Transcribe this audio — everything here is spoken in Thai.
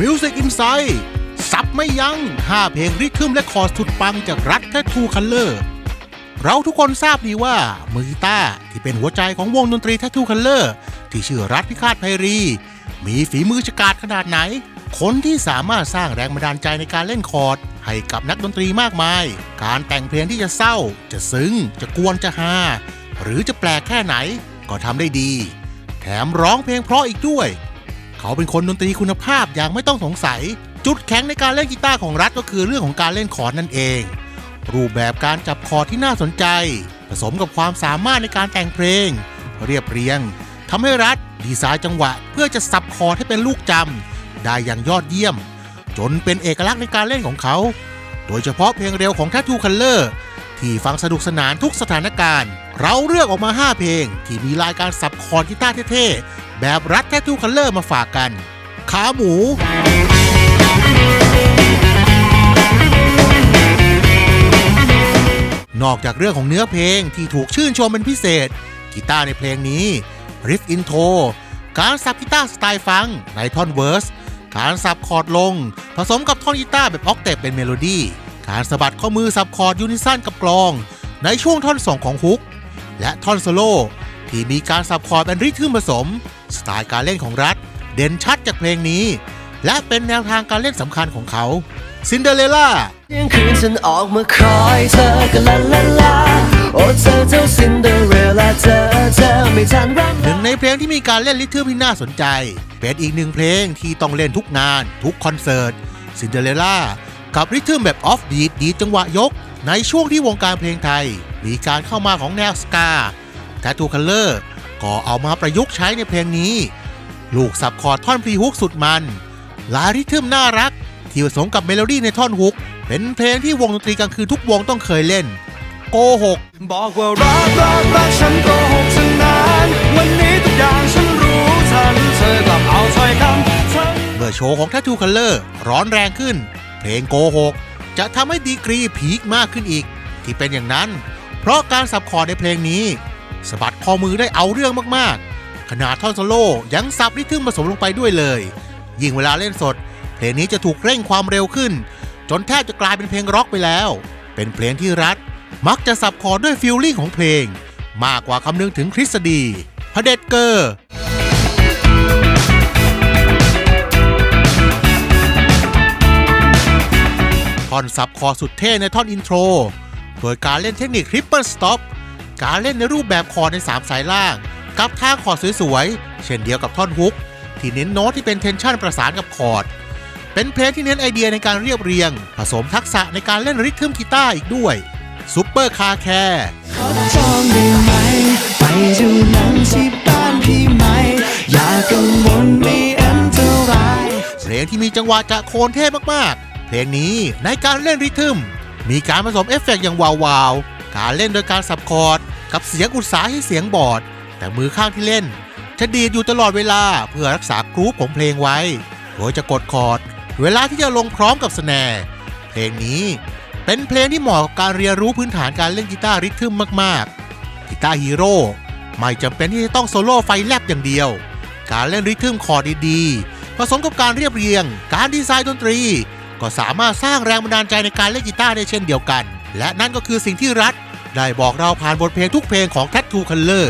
Music Insight ซับไม่ยัง้ง5เพลงริทึมและคอร์ดสุดปังจากรัฐแททูคัลเลอร์เราทุกคนทราบดีว่า มือกีตาร์ที่เป็นหัวใจของวงดนตรีแททูคัลเลอร์ที่ชื่อรัฐพิฆาตไพรี มีฝีมือฉกาจขนาดไหน คนที่สามารถสร้างแรงบันดาลใจในการเล่นคอร์ด ให้กับนักดนตรีมากมาย การแต่งเพลงที่จะเศร้า จะซึ้ง จะกวนจะฮาหรือจะแปลกแค่ไหน ก็ทำได้ดี แถมร้องเพลงเพราะอีกด้วย เขาเป็นคนดนตรีคุณภาพอย่างไม่ต้องสงสัย จุดแข็งในการเล่นกีตาร์ของรัฐก็คือเรื่องของการเล่นคอร์ดนั่นเอง รูปแบบการจับคอร์ดที่น่าสนใจ ผสมกับความสามารถในการแต่งเพลง เรียบเรียงทำให้รัฐดีไซน์จังหวะ เพื่อจะสับคอร์ดให้เป็นลูกจำได้อย่างยอดเยี่ยม จนเป็นเอกลักษณ์ในการเล่นของเขา โดยเฉพาะเพลงเร็วของ Tattoo Color ที่ฟังสนุกสนานทุกสถานการณ์ เราเลือกออกมา 5 เพลง ที่มีลายการสับคอร์ดกีตาร์เท่ๆ แบบรัด Tattoo Color มาฝากกัน ขาหมู นอกจากเรื่องของเนื้อเพลงที่ถูกชื่นชมเป็นพิเศษ กีตาร์ในเพลงนี้ริฟอินโทรการสับกีตาร์สไตล์ฟังในท่อนเวิร์สการสับคอร์ดลง ผสมกับท่อนกีตาร์แบบออกเตปเป็นเมโลดี้การสะบัดข้อมือสับคอร์ดยูนิซันกับกลอง ในช่วงท่อนส่งของฮุก และท่อนโซโล่ที่มีการสับคอร์ดเป็นริทึมผสม สไตล์การเล่นของรัฐ เด่นชัดจากเพลงนี้ และเป็นแนวทางการเล่นสำคัญของเขาซินเดอเรลล่าเที่ยงคืนฉันออกมาคอยเธอกันลาลาลาโอ้เธอเจ้าซินเดอเรลล่าเธอเธอไม่ทันร่ำหนึ่งในเพลงที่มีการเล่นลิทึมที่น่าสนใจ เป็นอีกหนึ่งเพลงที่ต้องเล่นทุกงาน ทุกคอนเสิร์ตซินเดอเรลล่ากับริทึมแบบออฟบีทดีดจังหวะยก ในช่วงที่วงการเพลงไทย มีการเข้ามาของแนวสกาแททูคัลเลอร์ ก็เอามาประยุกต์ใช้ในเพลงนี้ ลูกสับคอร์ดท่อนพรีฮุกสุดมัน ลายริทึมน่ารัก ที่ผสมกับเมโลดี้ในท่อนฮุก เป็นเพลงที่วงดนตรีกลางคืนทุกวงต้องเคยเล่น โกหกบอกว่ารักรักรักฉันโกหกฉันนานวันนี้ทุกอย่างฉันรู้ทันเธอกลับเอาถ้อยคำฉันเมื่อโชว์ของ Tattoo Color ร้อนแรงขึ้น เพลงโกหกจะทำให้ดีกรีพีคมากขึ้นอีก ที่เป็นอย่างนั้น เพราะการสับคอร์ดในเพลงนี้ สะบัดข้อมือได้เอาเรื่องมากๆ ขนาดท่อนโซโล่ยังสับริทึมผสมลงไปด้วยเลย ยิ่งเวลาเล่นสด เพลงนี้จะถูกเร่งความเร็วขึ้น จนแทบจะกลายเป็นเพลงร็อกไปแล้ว เป็นเพลงที่รัฐมักจะสับคอด้วยฟิลลิ่งของเพลง มากกว่าคำนึงถึงทฤษฎีพระเด็จเกอร์ท่อนสับคอสุดเท่ในท่อนอินโทร โดยการเล่นเทคนิค Triple Stop การเล่นในรูปแบบคอร์ดใน 3 สายล่าง กับท่าคอร์ดสวยๆ เช่นเดียวกับท่อนฮุก ที่เน้นโน้ตที่เป็นเทนชันประสานกับคอร์ด เป็นเพลงที่เน้นไอเดียในการเรียบเรียง ผสมทักษะในการเล่นริทึมกีตาร์อีกด้วยซูเปอร์คาแคร์ขอจองได้ไหมไปดูหนังที่บ้านพี่ไหม อย่ากังวลไม่อันตรายเพลงที่มีจังหวะจะโคนเท่มากๆ เพลงนี้ในการเล่นริทึมมีการผสมเอฟเฟกต์อย่างวาวๆ การเล่นโดยการสับคอร์ดกับเสียงอุตสาห์ให้เสียงบอด แต่มือข้างที่เล่นจะดีดอยู่ตลอดเวลาเพื่อรักษากรุ๊ปของเพลงไว้ โดยจะกดคอร์ดเวลาที่จะลงพร้อมกับสแนร์เพลงนี้เป็นเพลงที่เหมาะกับการเรียนรู้พื้นฐานการเล่นกีตาร์ริทึมมากๆกีตาร์ฮีโร่ไม่จำเป็นที่จะต้องโซโล่ไฟแลบอย่างเดียว การเล่นริทึมคอร์ดดีๆ ผสมกับการเรียบเรียง การดีไซน์ดนตรี ก็สามารถสร้างแรงบันดาลใจในการเล่นกีตาร์ได้เช่นเดียวกัน และนั่นก็คือสิ่งที่รัฐ ได้บอกเราผ่านบทเพลงทุกเพลงของ Tattoo Color